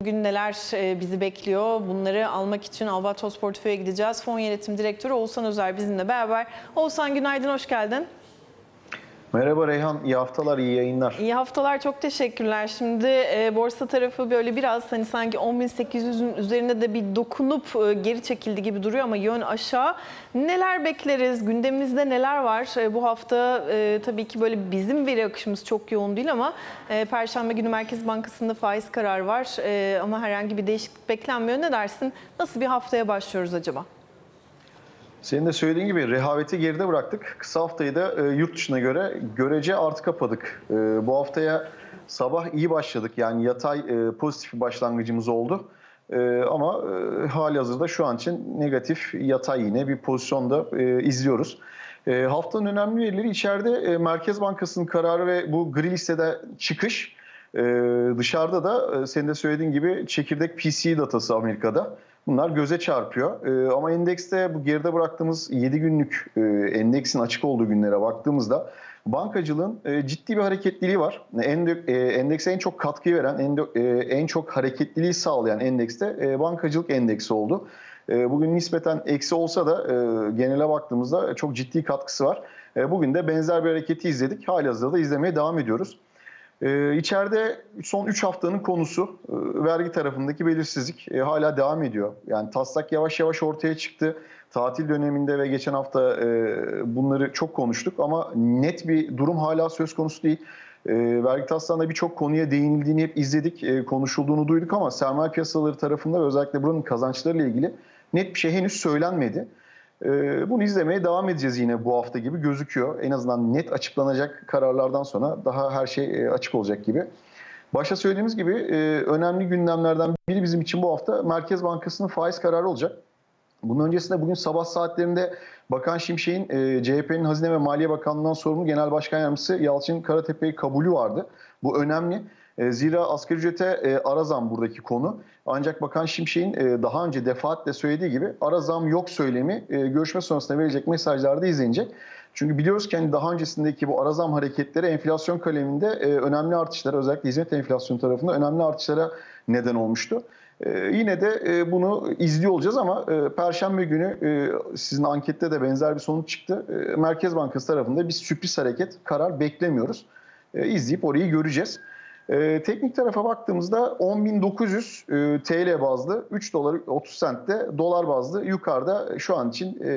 Bugün neler e, bizi bekliyor? Bunları almak için Albatros Portföy'e gideceğiz. Fon Yönetim Direktörü Oğuzhan Özer bizimle beraber. Oğuzhan günaydın, hoş geldin. Merhaba Reyhan, iyi haftalar, iyi yayınlar. İyi haftalar, çok teşekkürler. Şimdi e, borsa tarafı böyle biraz hani sanki 10.800'ün üzerinde de bir dokunup e, geri çekildi gibi duruyor ama yön aşağı. Neler bekleriz? Gündemimizde neler var? E, bu hafta e, tabii ki böyle bizim veri akışımız çok yoğun değil ama e, Perşembe günü Merkez Bankası'nda faiz kararı var. E, ama herhangi bir değişiklik beklenmiyor. Ne dersin? Nasıl bir haftaya başlıyoruz acaba? Senin de söylediğin gibi rehaveti geride bıraktık. Kısa haftayı da e, yurt dışına göre görece artı kapadık. E, bu haftaya sabah iyi başladık. Yani yatay e, pozitif bir başlangıcımız oldu. E, ama e, hali hazırda şu an için negatif yatay yine bir pozisyonda e, izliyoruz. E, haftanın önemli verileri içeride e, Merkez Bankası'nın kararı ve bu gri listede çıkış. E, dışarıda da e, senin de söylediğin gibi çekirdek PCE datası Amerika'da. Bunlar göze çarpıyor. Ee, ama endekste bu geride bıraktığımız 7 günlük e, endeksin açık olduğu günlere baktığımızda bankacılığın e, ciddi bir hareketliliği var. Ende, e, endekse en çok katkıyı veren, ende, e, en çok hareketliliği sağlayan endekste e, bankacılık endeksi oldu. E, bugün nispeten eksi olsa da e, genele baktığımızda çok ciddi katkısı var. E, bugün de benzer bir hareketi izledik. Halihazırda izlemeye devam ediyoruz. Ee, içeride son 3 haftanın konusu e, vergi tarafındaki belirsizlik e, hala devam ediyor. Yani taslak yavaş yavaş ortaya çıktı. Tatil döneminde ve geçen hafta e, bunları çok konuştuk ama net bir durum hala söz konusu değil. E, vergi taslağında birçok konuya değinildiğini hep izledik, e, konuşulduğunu duyduk ama sermaye piyasaları tarafında ve özellikle buranın kazançlarıyla ilgili net bir şey henüz söylenmedi. Ee, Bunu izlemeye devam edeceğiz yine bu hafta gibi gözüküyor. En azından net açıklanacak kararlardan sonra daha her şey e, açık olacak gibi. Başta söylediğimiz gibi e, önemli gündemlerden biri bizim için bu hafta Merkez Bankası'nın faiz kararı olacak. Bunun öncesinde bugün sabah saatlerinde Bakan Şimşek'in e, CHP'nin Hazine ve Maliye Bakanlığı'ndan sorumlu Genel Başkan Yardımcısı Yalçın Karatepe'yi kabulü vardı. Bu önemli. E, Zira asgari ücrete e, ara zam buradaki konu. Ancak Bakan Şimşek'in e, daha önce defaatle söylediği gibi ara zam yok söylemi görüşme sonrasında verecek mesajlarda izlenecek. Çünkü biliyoruz ki hani daha öncesindeki bu ara zam hareketleri enflasyon kaleminde önemli artışlara özellikle hizmet enflasyonu tarafında önemli artışlara neden olmuştu. Yine de bunu izliyor olacağız ama Perşembe günü sizin ankette de benzer bir sonuç çıktı. Merkez Bankası tarafında bir sürpriz hareket, karar beklemiyoruz. İzleyip orayı göreceğiz. E, teknik tarafa baktığımızda 10.900 e, TL bazlı 3 dolar 30 sentte dolar bazlı yukarıda şu an için e,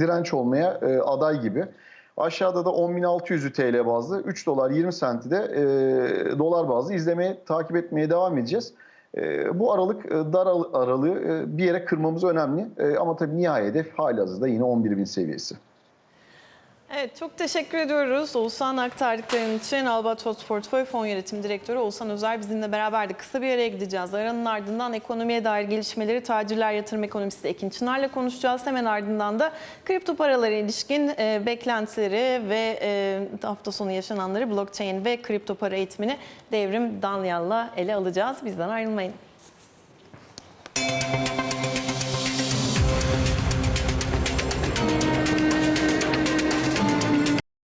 direnç olmaya e, aday gibi. Aşağıda da 10.600 TL bazlı 3 dolar 20 senti de e, dolar bazlı izlemeye takip etmeye devam edeceğiz. E, bu aralık e, dar al- aralığı e, bir yere kırmamız önemli E, ama tabii nihai hedef halihazırda yine 11.000 seviyesi. Evet çok teşekkür ediyoruz Oğuzhan aktardıkların için. Albatros Portföy Fon Yönetim Direktörü Oğuzhan Özer bizimle beraberdi. Kısa bir araya gideceğiz. Aranın ardından ekonomiye dair gelişmeleri tacirler yatırım ekonomisti Ekin Çınar'la konuşacağız. Hemen ardından da kripto paralara ilişkin e, beklentileri ve e, hafta sonu yaşananları blockchain ve kripto para eğitimini Devrim Danyal'la ele alacağız. Bizden ayrılmayın.